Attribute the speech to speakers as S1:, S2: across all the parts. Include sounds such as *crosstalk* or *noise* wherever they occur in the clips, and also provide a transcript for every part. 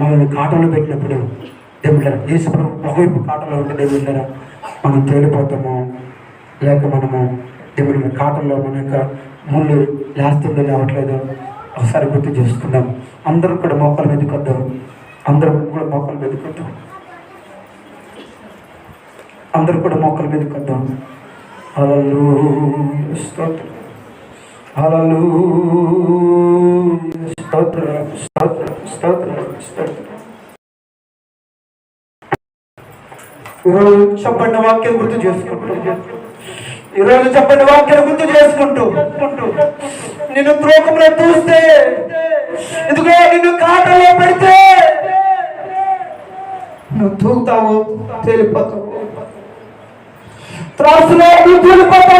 S1: మనల్ని కాటలో పెట్టినప్పుడు దేవుళ్ళరా యేసుప్రభు ఒకవైపు కాటలో ఉంటే దేవుళ్ళరా మనం తేలిపోతాము. లేక మనము దేవుడి కాటల్లో మన యొక్క ముళ్ళు లేస్తుందో లేవట్లేదు ఒకసారి గుర్తు చేసుకుందాం. అందరూ కూడా మొక్కలు వెతుకొద్దాం అందరూ అందరం కూడా మొక్కలు వెతుకొద్దాం అందరూ కూడా మొక్కలు వెతుకొద్దాం అలలు అలలు స్తోత్రం స్తోత్రం స్తోత్రం స్తోత్రం ఈరోజు చెప్పండి వాక్యం గుర్తు చేసుకుంటూ. ఈరోజు చెప్పండి వాక్యం గుర్తు చేసుకుంటూ. నిన్ను త్రోకంలో చూస్తే ఇదిగో నిన్ను కాటలో పెడితే నువ్వు తూగుతావు తేలిపోతావు. త్రాసులో నువ్వు తేలిపోతావు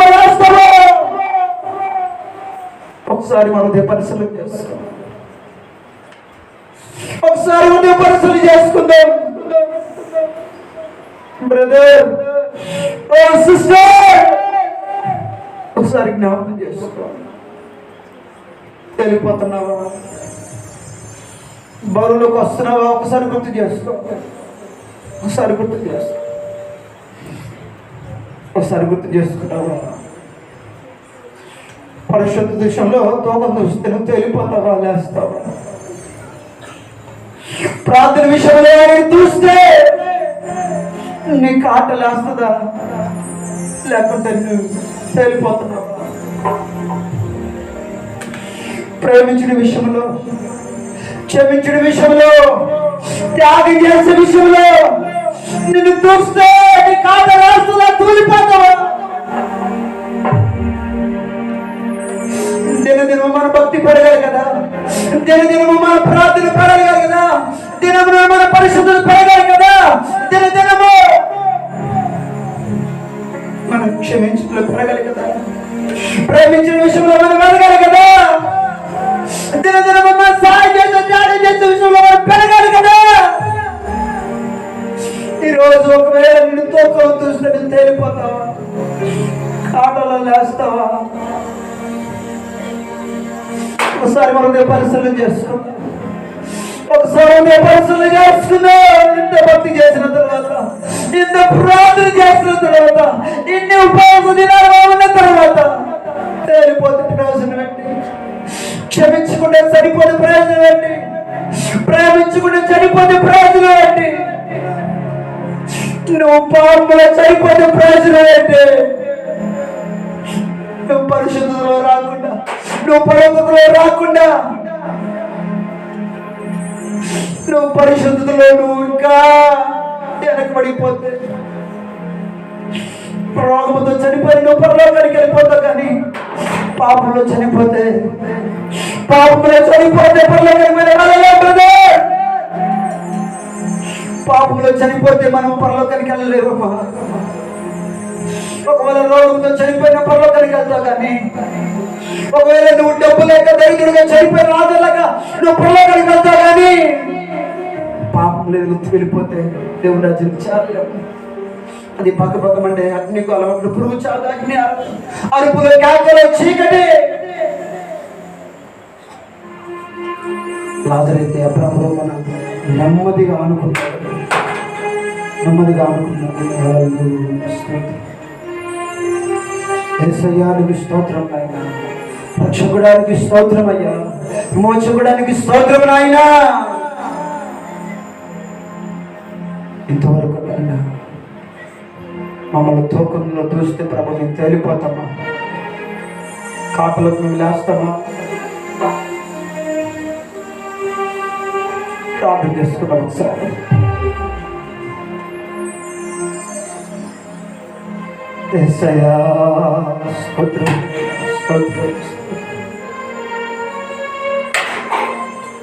S1: ఒకసారి మనం ఉదయ పరిశీలన చేస్తాం. ఒకసారి ఉండే పరిశీలన చేసుకుందాం. బ్రదర్ ఓ సిస్టర్ ఒకసారి జ్ఞాపకం చేసుకో. వెళ్ళిపోతున్నావా? బరువులోకి వస్తున్నావా? ఒకసారి గుర్తు చేసుకో. ఒకసారి గుర్తు చేసుకో. ఒకసారి గుర్తు చేసుకుంటావా? పరిశుద్ధ దేశంలో తోకం చూస్తే తెలిపోతావా తేలిపోతావా? లేస్తావా? ప్రార్థన విషయంలో ఆయన చూస్తే నీకు ఆటలేస్తుందా లేకుంటే నువ్వు తేలిపోతున్నావా. ప్రేమించిన విషయంలో క్షమించిన విషయంలో త్యాగం చేసే విషయంలో నిన్ను చూస్తే నీ కాట రాస్తుందా తూలిపోతావా? దినదినము మన భక్తి పెరగాలి కదా? దినదినము మన ప్రార్థన పెరగాలి దినమున మన పరిశుద్ధులు పెరగాలి కదా? దిన దినము. మన క్షమించుకులు పెరగాలి కదా? ప్రేమించిన విషయంలో మనం పెరగాలి కదా? దిన దినము మన సహాయం చేసే త్యాగం చేసే విషయంలో మనం పెరగాలి కదా? ఈరోజు ఒకవేళ నిన్ను తోకం చూసినట్టు తేలిపోతావా? కాటలో లేస్తావా? ఒకసారి మనం పరిశీలన చేస్తాం. ఆమె పరిస్థితులు పరిశీలన ఇంత భక్తి చేసిన తర్వాత ఇంత ప్రార్థన చేసిన తర్వాత ఇన్ని ఉపవాస దినాలు ఉన్న తర్వాత తేలిపోతే ప్రయోజనం ఏంటి? క్షమించుకుంటే సరిపోతే ప్రయోజనం ఏంటి? ప్రేమించుకుంటే చనిపోతే ప్రయోజనం ఏంటి? నువ్వు పాపంలో చనిపోతే ప్రయోజనం ఏంటి? నువ్వు పరిశుద్ధంలో రాకుండా నువ్వు పవిత్రతలో రాకుండా నువ్వు పరిశుద్ధతలో నువ్వు ఇంకా వెనకబడిపోతే. రోగంతో చనిపోయి నువ్వు పరలోకానికి వెళ్ళిపోతావు కానీ పాపంలో చనిపోతే పాపంలో చనిపోతే పరలోకానికి వెళ్ళాలి పాపంలో చనిపోతే మనం పరలోకానికి వెళ్ళలేమమ్మా. ఒకవేళ రోగంతో చనిపోయిన పరలోకానికి వెళ్తావు కానీ ఒకవేళ నువ్వు డబ్బు లేక దరిద్రుడిగా చనిపోయిన రాజులాగా నువ్వు పరలోకానికి వెళ్తావు కానీ లేదు గుర్తు వెళ్ళిపోతే దేవుడు రాజ్యం చాలా అది పక్క పక్కమంటే అగ్నికి అలవాట్లు పురుగు చాలా అగ్ని అరుపులో కేకలో చీకటి. లాజరైతే అబ్రాహ్మలో మన నెమ్మదిగా అనుకుంటాడు నెమ్మదిగా అనుకున్నాడు ఏసయ్యానికి స్తోత్రం ఆయన రక్షకుడానికి స్తోత్రం అయ్యా. విమోచకుడానికి స్తోత్రం నాయనా. ఇంతవరకు నాయన మమ్మల్ని తూకంలో దూస్తే ప్రభు మేము తేలిపోతామా కాపులకు మేము లేస్తామా? ప్రార్థన చేసుకున్నాం ఒకసారి ఏసయ్యా స్తోత్రం స్తోత్రం.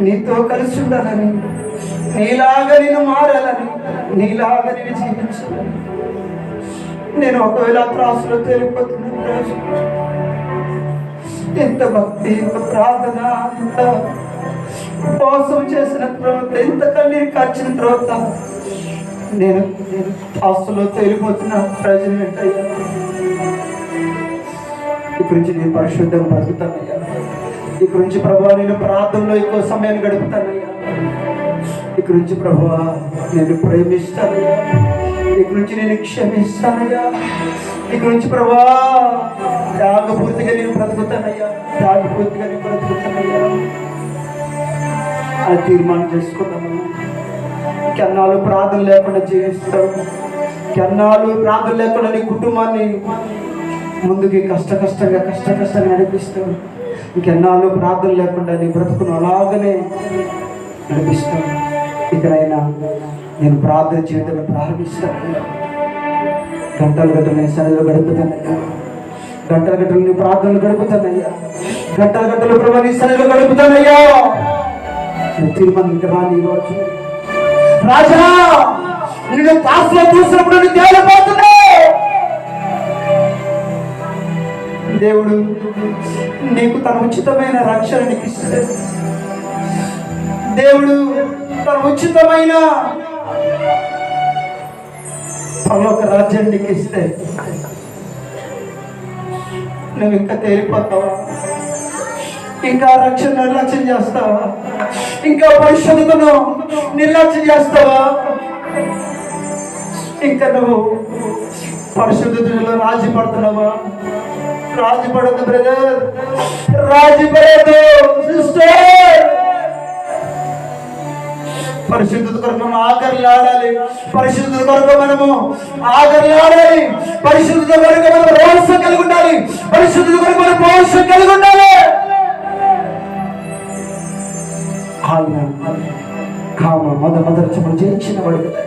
S1: నీతో కలిసి ఉండాలని నీలాగా నేను మారాలని నీలాగా నేను జీవించాలని. నేను ఒకవేళ త్రాసులో తేలిపోతున్నాను ఎంత భక్తి ఎంత ప్రార్థన ఎంత ఉపవాసం చేసిన తర్వాత ఎంత కన్నీరు కార్చిన తర్వాత నేను నేను త్రాసులో తేలిపోతున్న ప్రజలు ఏంటయ్యా? ఇక్కడి నుంచి నేను పరిశుద్ధం బతుకుతానయ్యా. ఇక్కడి నుంచి ప్రభు నేను ప్రార్థనలో ఎక్కువ సమయాన్ని గడుపుతానయ్యా. ఇక్కడి నుంచి ప్రభు నేను ప్రేమిస్తానయ్యా. ఇక్కడి నుంచి నేను క్షమిస్తానయ్యా. ఇక్కడి నుంచి ప్రభా త్యాగపూర్తిగా నేను బ్రతుకుతానయ్యా. త్యాగపూర్తిగా నేను బ్రతుకుతానయ్యా. అది తీర్మానం చేసుకున్నాను కెన్నాలు ప్రార్థన లేకుండా జీవిస్తాం. కెన్నాలు ప్రార్థన లేకుండా నీ కుటుంబాన్ని ముందుకి కష్ట కష్టంగా కష్ట కష్టంగా నడిపిస్తావు ఇంకెన్నాళ్ళు ప్రార్థన లేకుండా నీ బ్రతుకును అలాగనే నడిపిస్తాను ఇక్కడైనా నేను ప్రార్థన జీవితాన్ని ప్రారంభిస్తాను. గంటలు గంటలు నేను సన్నిధిలో గడుపుతానయ్యా. గంటల గంటలు నీ ప్రార్థనలు గడుపుతానయ్యా. గంటల గంటలు ప్రభా నీ సన్నిధిలో గడుపుతానయ్యా. నేను తీర్మానం ఇంకా రాని ఈరోజు. రాజా నేను కాసులో చూసినప్పుడు నేను తేలిపోతున్నా దేవుడు నీకు తన ఉచితమైన రక్షణ ఇస్తాడు దేవుడు తన ఉచితమైన పరలోక రాజ్యాన్ని నీకు ఇస్తే. నువ్వు ఇంకా తేలిపోతావా? ఇంకా రక్షణ నిర్లక్ష్యం చేస్తావా? ఇంకా పరిశుద్ధతను నిర్లక్ష్యం చేస్తావా? ఇంకా నువ్వు పరిశుద్ధతలో రాజీ పడుతున్నావా? రాజీ బ్రదర్ రాజీ సిస్టర్ పరిశుద్ధత కొరకు మనం ఆకర్లాడాలి పరిశుద్ధత కొరకు మనము ఆకర్లాడాలి పరిశుద్ధత కొరకు మనం రోషం కలిగి ఉండాలి పరిశుద్ధత కొరకు మనం రోషం కలిగి ఉండాలి. కామ మద మదర్చములు జయించిన వాడు కదా.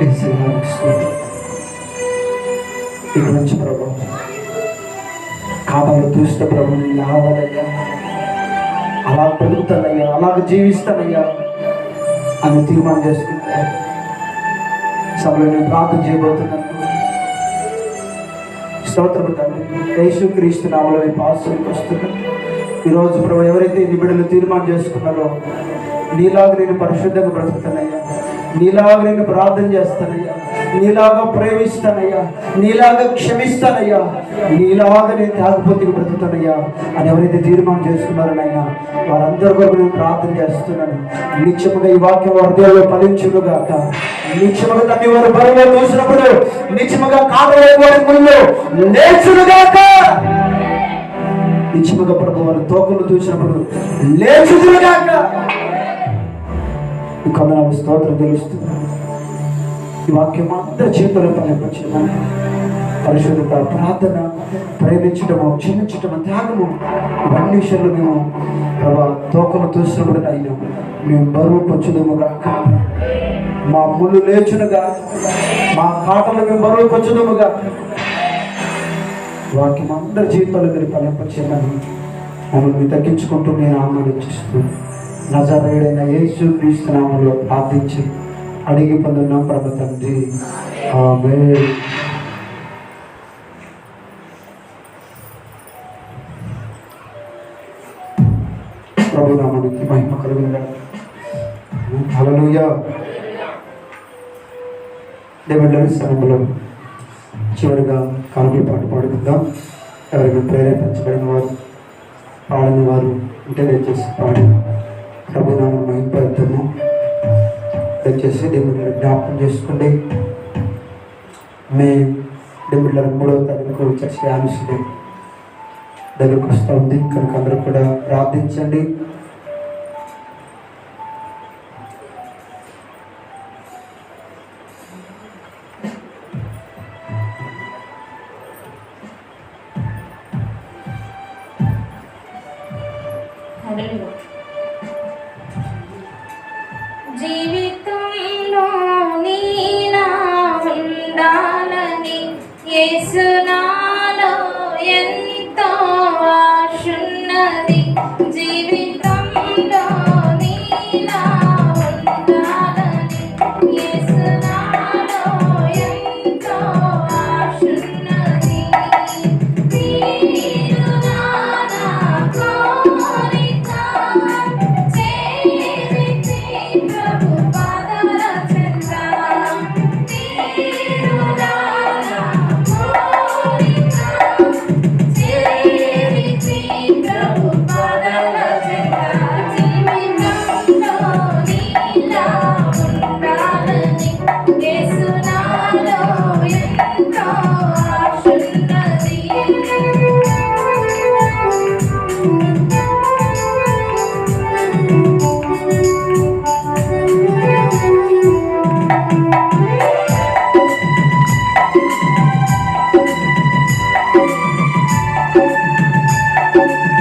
S1: యేసయ్యకు ఇక్కడి నుంచి ప్రభు. కామలు చూస్తే ప్రభు నేను అలా పెరుగుతానయ్యా అలాగ జీవిస్తానయ్యా అని తీర్మానం చేసుకుంటే సభలో నేను ప్రార్థన చేయబోతున్నాను. స్తోత్రము తండ్రి క్రీస్తు నామలో ఈ వస్తున్నాను. ఈరోజు ప్రభు ఎవరైతే నీ బిడ్డలు తీర్మానం చేసుకున్నారో నీలాగా నేను పరిశుద్ధంగా బ్రతుకుతానయ్యా. నీలాగా నేను ప్రార్థన చేస్తానయ్యా. నీలాగా ప్రేమిస్తానయ్యా నీలాగా క్షమిస్తానయ్యా నీలాగా నేను త్యాగపతికి బ్రతుకుతానయ్యా అని ఎవరైతే తీర్మానం చేసుకున్నారో నాయనా వారందరి కొరకు నేను ప్రార్థన చేస్తున్నాను. నిత్యముగా ఈ వాక్యం వారి ఫలించును ఫలించునుగాక. నిత్యముగా తన వారు బరువులో చూసినప్పుడు నిత్యముగా కాదలే వారి ముందు లేచునుగాక. నిత్యముగా ప్రభు వారు తోకలు చూసినప్పుడు లేచుదురుగాక. ఈ కొందరు స్తోత్రం తెలుస్తుంది ఈ వాక్యం అందరి జీవితంలో పనిపించిన పరిశుద్ధత ప్రార్థన ప్రేమించడము క్షమించటము త్యాగము ఇవన్నీ మేము ప్రభా తోకలు చూసినప్పుడు అయినా మేము బరువు కొంచుదము మా ముళ్ళు లేచునుగా మా కాటలు మేము బరువు పొచ్చుదముగా వాక్యం అందరి జీవితాలు మీరు ఫలింపచేయమని మమ్మల్ని తగ్గించుకుంటూ నేను ఆనందిస్తూ నజరేడైన యేసు క్రీస్తు నామంలో ప్రార్థించి అడిగి పొందున్నాం ప్రభు తండ్రి. ఆమె ప్రభు నామానికి మహిమ కలుగుగా హల్లెలూయా. చివరిగా కానుకల పాట పాడుకుందాం. ఎవరైనా ప్రేరేపించబడిన వారు పాడిన వారు ఉంటే దయచేసి పాడి. ప్రభునామం మహింపడతాము దయచేసి దేవుడి జ్ఞాపకం చేసుకోండి. మే దేవుళ్ళ మూడవ తారీఖు చర్చ ఆనుషుడే దగ్గరకు వస్తూ ఉంది కనుక అందరూ కూడా ప్రార్థించండి. Hallelujah. thank *laughs* you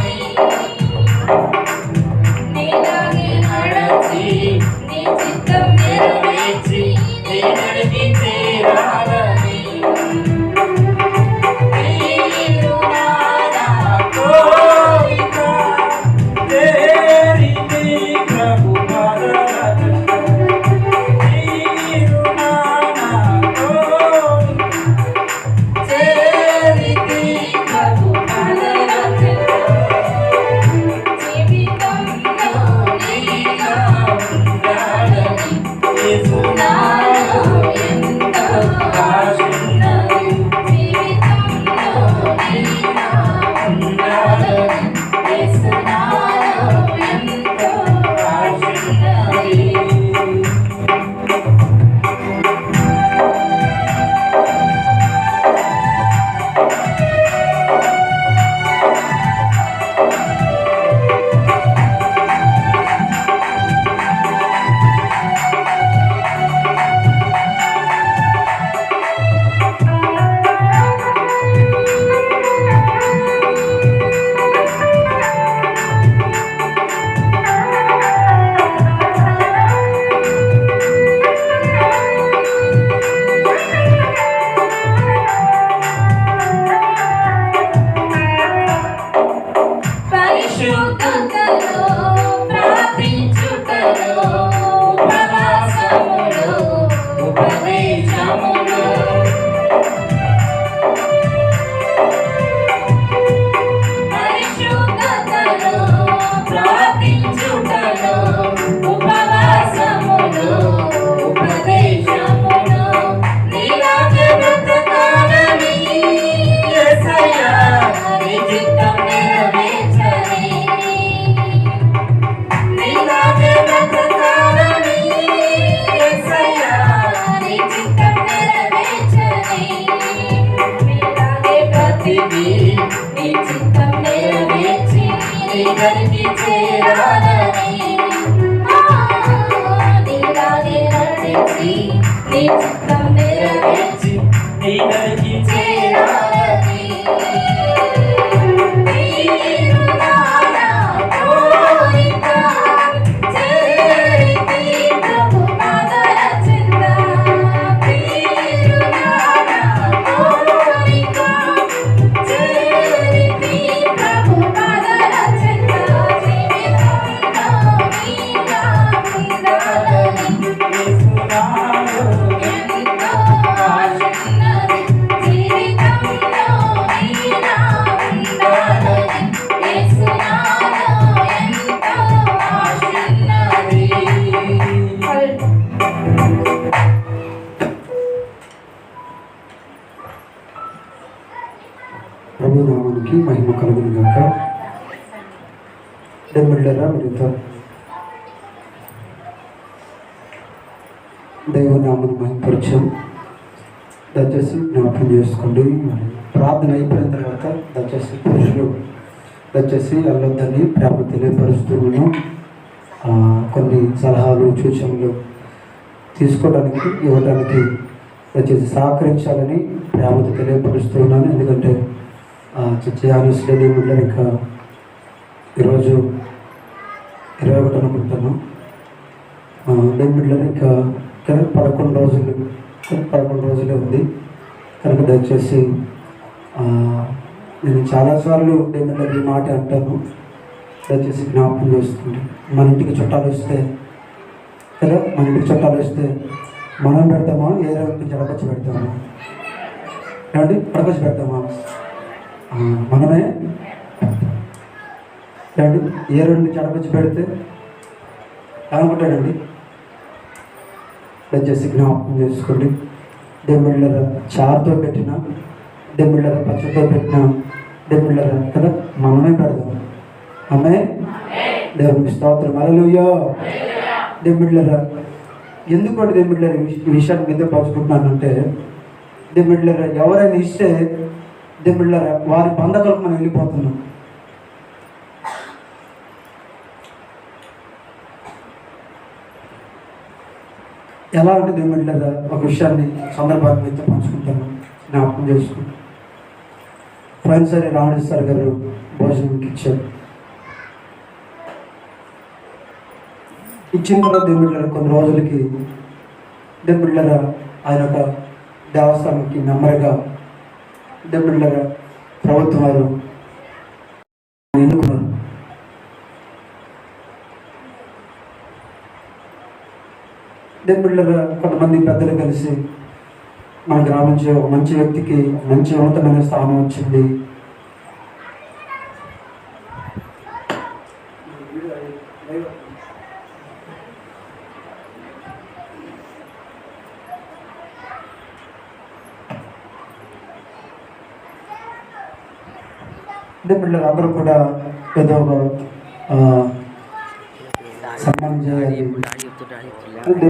S1: Thank you. డెమ్మిళ్ళరా మీరుతో దైవనామను మహిమపరిచాం దయచేసి జ్ఞాపకం చేసుకోండి. ప్రార్థన అయిపోయిన తర్వాత దయచేసి పురుషులు దయచేసి అల్లొద్దని ప్రేమ తెలియపరుస్తున్నాను కొన్ని సలహాలు సూచనలు తీసుకోవడానికి ఇవ్వడానికి దయచేసి సహకరించాలని ప్రేమతో తెలియపరుస్తున్నాను ఎందుకంటే చిత్యానుశ్రీ ఉండరు ఇంకా ఈరోజు ఇరవై ఒకటి అనుకుంటాను డెమిడ్లర్ ఇంకా కనుక పదకొండు రోజులు ఇంకా పదకొండు రోజులే ఉంది. కనుక దయచేసి నేను చాలాసార్లు డెమిడ్లర్ ఈ మాట అంటాను. దయచేసి జ్ఞాపకం చేస్తుంది మన ఇంటికి చుట్టాలు వస్తే కదా మన ఇంటికి చుట్టాలు వస్తే మనం పెడతామా ఏ రోజుకి జడపచ్చి పెడతామా? ఏమండి? పడకొచ్చి పెడతామా? మనమే ఏమండి ఏ రెండు జడపచ్చి పెడితే అనుకుంటాడండి దయచేసి జ్ఞాపకం చేసుకోండి. డెమ్మిళ్ళర చారుతో పెట్టిన డెమ్మిళ్ళర పచ్చతో పెట్టిన డెమ్మిళ్ళర కదా మనమే పెడదాం. ఆమె దేవునికి స్తోత్రం. అలలుయో డెమ్మిళ్ళర ఎందుకు అంటే డెమ్మిళ్ళర ఈ విషయాన్ని మీద పంచుకుంటున్నానంటే డెమ్మిళ్ళర ఎవరైనా ఇస్తే డెమ్మిళ్ళర వారి బంధకాలకు మనం వెళ్ళిపోతున్నాం. ఎలా అంటే లేదా ఒక విషయాన్ని సందర్భాన్ని మీతో పంచుకుంటాను. జ్ఞాపకం చేసుకుంటాను. పోయినసారి రావణ సార్ గారు భోజనంకి ఇచ్చారు. ఇచ్చిన తర్వాత డెమిడ్లర్ కొన్ని రోజులకి డెమిడ్లర్ ఆయన ఒక దేవస్థానంకి నెమ్మరిగా దేవుళ్ళ ప్రభుత్వం వారు ఎన్నుకున్నారు. డెమిడ్లర్ కొంతమంది పెద్దలు కలిసి మన గ్రామం ఒక మంచి వ్యక్తికి మంచి ఉన్నతమైన స్థానం వచ్చింది. పిల్లలు అందరూ కూడా ఏదో ఒక సన్మానం చేయాలి.